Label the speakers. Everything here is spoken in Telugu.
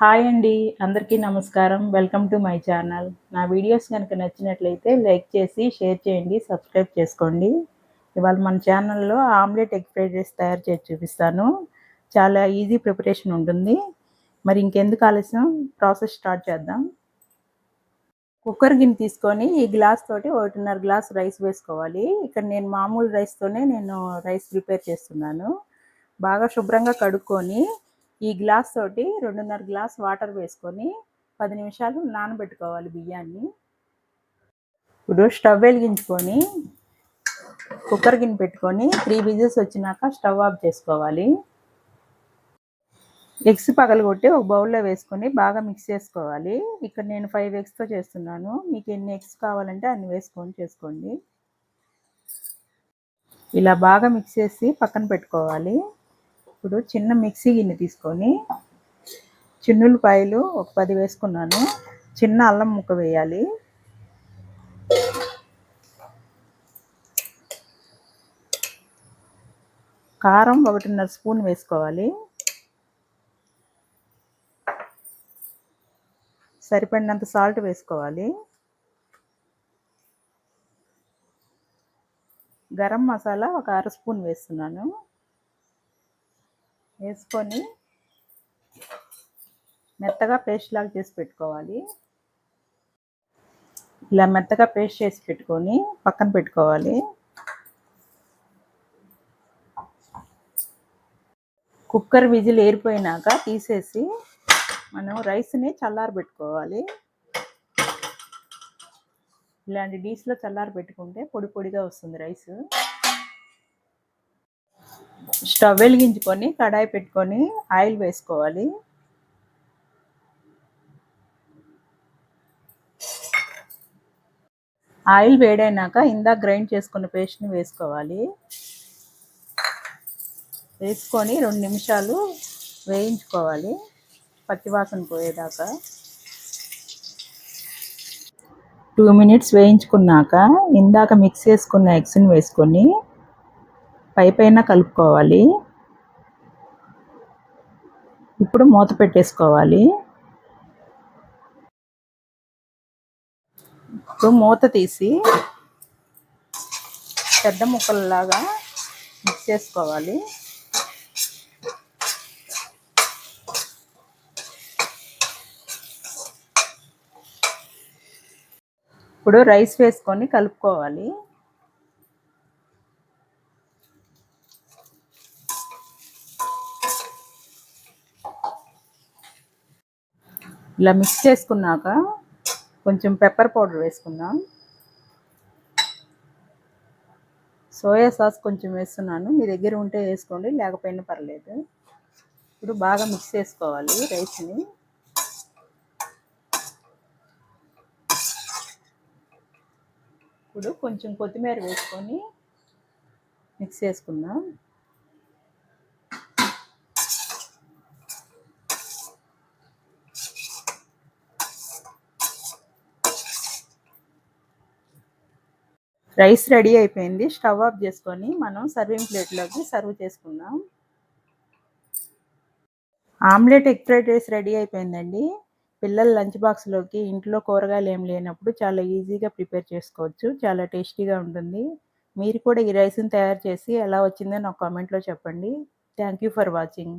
Speaker 1: హాయ్ అండి అందరికీ నమస్కారం. Welcome to my channel. నా వీడియోస్ కనుక నచ్చినట్లయితే లైక్ చేసి షేర్ చేయండి సబ్స్క్రైబ్ చేసుకోండి. ఇవాళ మన ఛానల్లో ఆమ్లెట్ ఎగ్ ఫ్రైడ్ రైస్ తయారు చేసి చూపిస్తాను. చాలా ఈజీ ప్రిపరేషన్ ఉంటుంది. మరి ఇంకెందుకు ఆలస్యం? ప్రాసెస్ స్టార్ట్ చేద్దాం. కుక్కర్ గిన్నె తీసుకొని ఈ గ్లాస్ తోటి ఒకటిన్నర గ్లాస్ రైస్ వేసుకోవాలి. ఇక్కడ నేను మామూలు రైస్తోనే నేను రైస్ ప్రిపేర్ చేస్తున్నాను. బాగా శుభ్రంగా కడుక్కొని ఈ గ్లాస్ తోటి రెండున్నర గ్లాస్ వాటర్ వేసుకొని పది నిమిషాలు నానబెట్టుకోవాలి బియ్యాన్ని. ఇప్పుడు స్టవ్ వెలిగించుకొని కుక్కర్ గిన్నె పెట్టుకొని త్రీ విజిల్స్ వచ్చినాక స్టవ్ ఆఫ్ చేసుకోవాలి. ఎగ్స్ పగలగొట్టి ఒక బౌల్లో వేసుకొని బాగా మిక్స్ చేసుకోవాలి. ఇక్కడ నేను ఫైవ్ ఎగ్స్తో చేస్తున్నాను. మీకు ఎన్ని ఎగ్స్ కావాలంటే అన్ని వేసుకొని చేసుకోండి. ఇలా బాగా మిక్స్ చేసి పక్కన పెట్టుకోవాలి. ఇప్పుడు చిన్న మిక్సీ గిన్నె తీసుకొని చిన్నులపాయలు ఒక పది వేసుకున్నాను. చిన్న అల్లం ముక్క వేయాలి. కారం ఒకటిన్నర స్పూన్ వేసుకోవాలి. సరిపడినంత సాల్ట్ వేసుకోవాలి. గరం మసాలా ఒక అర స్పూన్ వేస్తున్నాను. వేసుకొని మెత్తగా పేస్ట్ లాగా చేసి పెట్టుకోవాలి. ఇలా మెత్తగా పేస్ట్ చేసి పెట్టుకొని పక్కన పెట్టుకోవాలి. కుక్కర్ విజిల్ ఏరిపోయినాక తీసేసి మనం రైస్ని చల్లారబెట్టుకోవాలి. ఇలాంటి డీస్లో చల్లారి పెట్టుకుంటే పొడి పొడిగా వస్తుంది రైస్. స్టవ్ వెలిగించుకొని కడాయి పెట్టుకొని ఆయిల్ వేసుకోవాలి. ఆయిల్ వేడైనాక ఇందాక గ్రైండ్ చేసుకున్న పేస్ట్ని వేసుకోవాలి. వేసుకొని రెండు నిమిషాలు వేయించుకోవాలి. పచ్చివాసన పోయేదాకా. టూ మినిట్స్ వేయించుకున్నాక ఇందాక మిక్స్ చేసుకున్న ఎగ్స్ని వేసుకొని పై పైన కలుపుకోవాలి. ఇప్పుడు మూత పెట్టేసుకోవాలి. ఇప్పుడు మూత తీసి పెద్ద ముక్కలలాగా మిక్స్ చేసుకోవాలి. ఇప్పుడు రైస్ వేసుకొని కలుపుకోవాలి. ఇలా మిక్స్ చేసుకున్నాక కొంచెం పెప్పర్ పౌడర్ వేసుకుందాం. సోయా సాస్ కొంచెం వేస్తున్నాను. మీ దగ్గర ఉంటే వేసుకోండి లేకపోయినా పర్లేదు. ఇప్పుడు బాగా మిక్స్ చేసుకోవాలి రైస్ని ఇప్పుడు కొంచెం కొత్తిమీర వేసుకొని మిక్స్ చేసుకుందాం. రైస్ రెడీ అయిపోయింది. స్టవ్ ఆఫ్ చేసుకొని మనం సర్వింగ్ ప్లేట్లోకి సర్వ్ చేసుకుందాం. Omelette egg fried rice ready అయిపోయిందండి. పిల్లల లంచ్ బాక్స్లోకి ఇంట్లో కూరగాయలు ఏం లేనప్పుడు చాలా ఈజీగా ప్రిపేర్ చేసుకోవచ్చు. చాలా టేస్టీగా ఉంటుంది. మీరు కూడా ఈ రైస్ని తయారు చేసి ఎలా వచ్చిందో నాకు కామెంట్లో చెప్పండి. Thank you for watching.